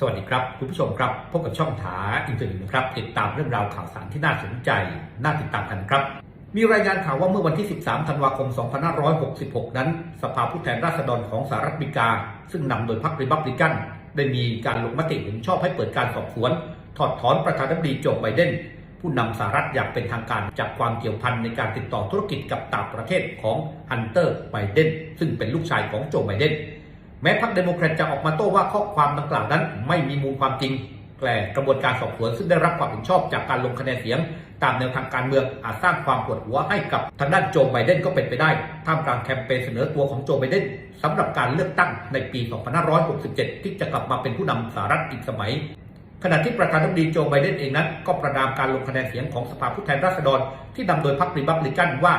สวัสดีครับ คุณผู้ชมครับ พบกับช่องถาอินเทอร์เน็ตนะครับ ติดตามเรื่องราวข่าวสารที่น่าสนใจ น่าติดตามกันครับ มีรายงานข่าวว่าเมื่อวันที่ 13 ธันวาคม 2566 นั้น สภาผู้แทนราษฎรของสหรัฐอเมริกา ซึ่งนำโดยพรรครีพับลิกัน ได้มีการลงมติเห็นชอบให้เปิดการสอบสวน ถอดถอนประธานาธิบดีโจไบเดนผู้นำสหรัฐอย่างเป็นทางการจากความเกี่ยวพันในการติดต่อธุรกิจกับต่างประเทศของฮันเตอร์ไบเดนซึ่งเป็นลูกชายของโจไบเดน แม้พรรคเดโมแครตจะออกมาโต้ว่าข้อความดังกล่าวนั้น ไม่มีมูลความจริงแต่กระบวนการสอบสวนซึ่งได้รับความเห็นชอบจากการลงคะแนนเสียง ตามแนวทางการเมืองอาจสร้างความปวดหัวให้กับทางด้านโจไบเดนก็เป็นไปได้ ท่ามกลางแคมเปญเสนอตัวของโจไบเดนสำหรับการเลือกตั้งในปี 2567 ที่จะกลับมาเป็นผู้นำสหรัฐอีกสมัย ขณะที่ประธานาธิบดีโจไบเดนเองนั้น ก็ประนามการลงคะแนนเสียงของสภาผู้แทนราษฎรที่นำโดยพรรครีพับลิกันว่า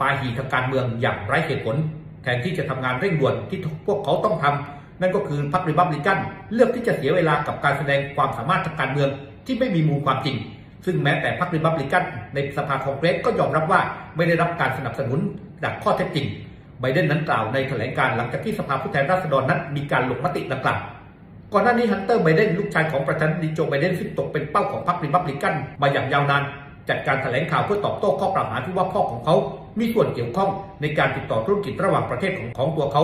ปาหีทางการเมืองอย่างไร้เหตุผล แทนที่จะทำงานเร่งด่วนที่พวกเขาต้องทำนั่นก็คือพรรครีพับลิกันเลือกที่จะเสียเวลากับการแสดงความสามารถทางการเมืองที่ไม่มีมูลความจริง ซึ่งแม้แต่พรรครีพับลิกันในสภาคองเกรสก็ยอมรับว่าไม่ได้รับการสนับสนุนจากข้อเท็จจริงไบเดนนั้นกล่าวในแถลงการหลังจากที่สภาผู้แทนราษฎรนั้นมีการลงมติดังกล่าวก่อนหน้านี้ฮันเตอร์ไบเดนลูกชายของประธานาธิบดีโจไบเดนซึ่งตกเป็นเป้าของพรรครีพับลิกันมาอย่างยาวนานจัดการแถลงข่าวเพื่อตอบโต้ข้อกล่าวหาที่ว่าพ่อของเขา มีส่วนเกี่ยวข้องในการติดต่อธุรกิจระหว่างประเทศของของตัวเขา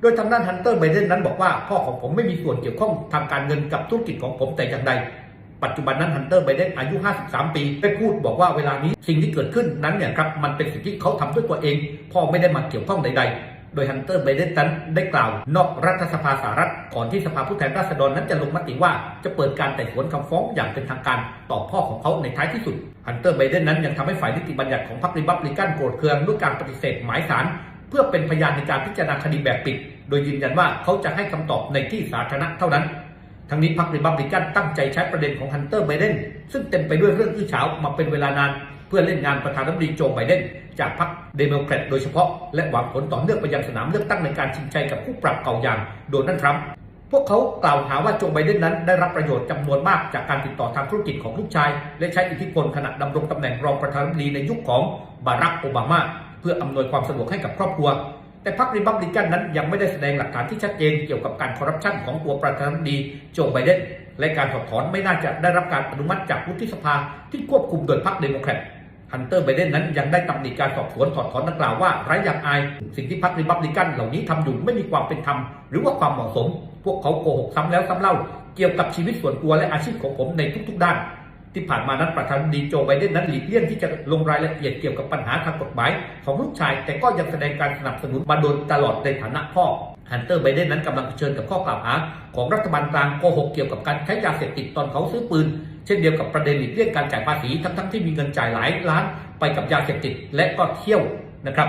โดยทางด้านฮันเตอร์ไบเดนนั้นบอกว่าพ่อของผมไม่มีส่วนเกี่ยวข้องทางการเงินกับธุรกิจของผมแต่อย่างใด ปัจจุบันนั้นฮันเตอร์ไบเดนอายุ 53 ปีได้พูดบอกว่าเวลานี้สิ่งที่เกิดขึ้นนั้นเนี่ยครับมันเป็นสิ่งที่เขาทำด้วยตัวเอง พ่อไม่ได้มาเกี่ยวข้องใด ๆ ดยฮันเตอร์ไบเดนนั้นได้กล่าว นอกรัฐสภาสหรัฐก่อนที่สภาผู้แทนราษฎรนั้นจะลงมติว่าจะเปิดการไต่สวนคำฟ้องอย่างเป็นทางการต่อพ่อของเขาในท้ายที่สุดฮันเตอร์ไบเดนนั้นยังทำให้ฝ่ายนิติบัญญัติของพรรครีพับลิกันโกรธเคืองด้วยการปฏิเสธหมายสารเพื่อเป็นพยานในการพิจารณาคดีแบบปิด โดยยืนยันว่าเขาจะให้คำตอบในที่สาธารณะเท่านั้นทั้งนี้พรรครีพับลิกันตั้งใจใช้ประเด็นของฮันเตอร์ไบเดนซึ่งเต็มไปด้วยเรื่องอื้อฉาวมาเป็นเวลานาน เพื่อเล่นงานประธานาธิบดีโจไบเดนจากพรรคเดโมแครตโดยเฉพาะ และหวังผลต่อเนื่องไปยังสนามเลือกตั้งในการชิงชัยกับผู้ปรับเก่าอย่างโดนัลด์ทรัมป์พวกเขากล่าวหาว่าโจไบเดนนั้นได้รับประโยชน์จำนวนมากจากการติดต่อทางธุรกิจของลูกชาย และใช้อิทธิพลขณะดำรงตำแหน่งรองประธานาธิบดีในยุคของบารักโอบามา เพื่ออำนวยความสะดวกให้กับครอบครัว แต่พรรครีพับลิกันนั้นยังไม่ได้แสดงหลักฐานที่ชัดเจนเกี่ยวกับการคอร์รัปชันของตัวประธานาธิบดีโจไบเดนและการถอดถอนไม่น่าจะได้รับการอนุมัติจากวุฒิสภาที่ควบคุมโดยพรรคเดโมแครต ฮันเตอร์ไบเดนนั้นยังได้ตำหนิการสอบสวนถอดถอนดังกล่าวว่าไร้อย่างอาย สิ่งที่พรรครีพับลิกันเหล่านี้ทำอยู่ไม่มีความเป็นธรรม หรือว่าความเหมาะสม พวกเขาโกหกซ้ำแล้วซ้ำเล่า เกี่ยวกับชีวิตส่วนตัวและอาชีพของผมในทุก ๆ ด้าน ที่ผ่านมานั้นประธานาธิบดีโจไบเดนนั้นหลีกเลี่ยงที่จะลงรายละเอียดเกี่ยวกับปัญหาทางกฎหมาย ของลูกชาย แต่ก็ยังแสดงการสนับสนุนมาโดยตลอดในฐานะพ่อฮันเตอร์ไบเดนนั้นกำลังเผชิญกับข้อกล่าวหาของรัฐบาลกลางโกหกเกี่ยวกับการใช้ยาเสพติดตอนเขาซื้อปืน เช่นเดียวกับประเด็นหลีกเลี่ยงการจ่ายภาษีทั้งๆที่มีเงินจ่ายหลายล้าน ไปกับยาเสพติดและก็เที่ยวนะครับ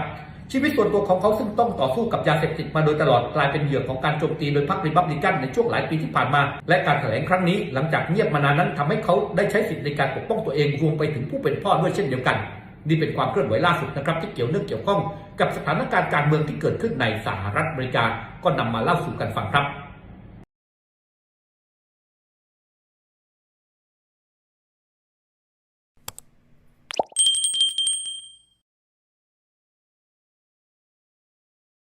ชีวิตส่วนตัวของเขาซึ่งต้องต่อสู้กับยาเสพติดมาโดยตลอดกลายเป็นเหยื่อของการโจมตีโดยพรรครีพับลิกันในช่วงหลายปีที่ผ่านมา และการแถลงครั้งนี้หลังจากเงียบมานานนั้นทำให้เขาได้ใช้สิทธิในการปกป้องตัวเองรวมไปถึงผู้เป็นพ่อด้วยเช่นเดียวกัน นี่เป็นความเคลื่อนไหวล่าสุดนะครับที่เกี่ยวเนื่องเกี่ยวข้อง กับสถานการณ์การเมืองที่เกิดขึ้นในสหรัฐอเมริกาก็นำมาเล่าสู่กันฟังครับ